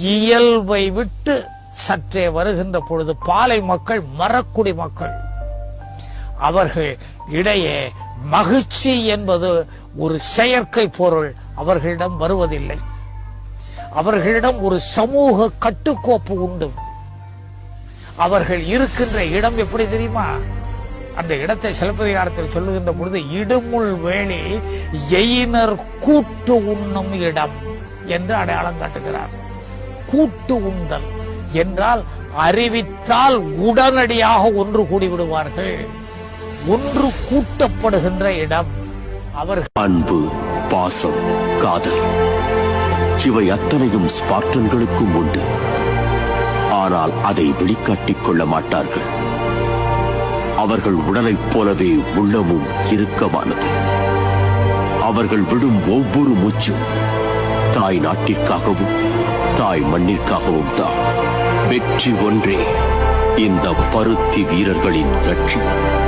இயல்பை விட்டு சற்றே வருகின்ற பொழுது பாலை மக்கள் மரக்குடி மக்கள். அவர்கள் இடையே மகிழ்ச்சி என்பது ஒரு செயற்கை பொருள். அவர்களிடம் வருவதில்லை. அவர்களிடம் ஒரு சமூக கட்டுக்கோப்பு உண்டு. அவர்கள் இருக்கின்ற இடம் எப்படி தெரியுமா? அந்த இடத்தை சிலப்பதிகாரத்தில் சொல்லுகின்ற பொழுது இடுமுள் வேலி எயினர் கூட்டு உண்ணும் இடம் என்று அடையாளம் காட்டுகிறார். கூட்டு உண்டல் என்றால் அறிவித்தால் உடனடியாக ஒன்று கூடி விடுவார்கள் ஒன்று கூட்டப்படுகின்ற இடம் அவர்கள் அன்பு பாசம் காதல். இவை அத்தனையும் ஸ்பார்டன்களுக்கும் உண்டு. ஆனால் அதை வெளிக்காட்டிக் கொள்ள மாட்டார்கள். அவர்கள் உடலைப் போலவே உள்ளமும் இறுக்கமானது. அவர்கள் விடும் ஒவ்வொரு மூச்சும் தாய் நாட்டிற்காகவும் தாய் மண்ணிற்காகவும் தான் வெற்றி ஒன்றே இந்த பருத்தி வீரர்களின் லட்சியம்.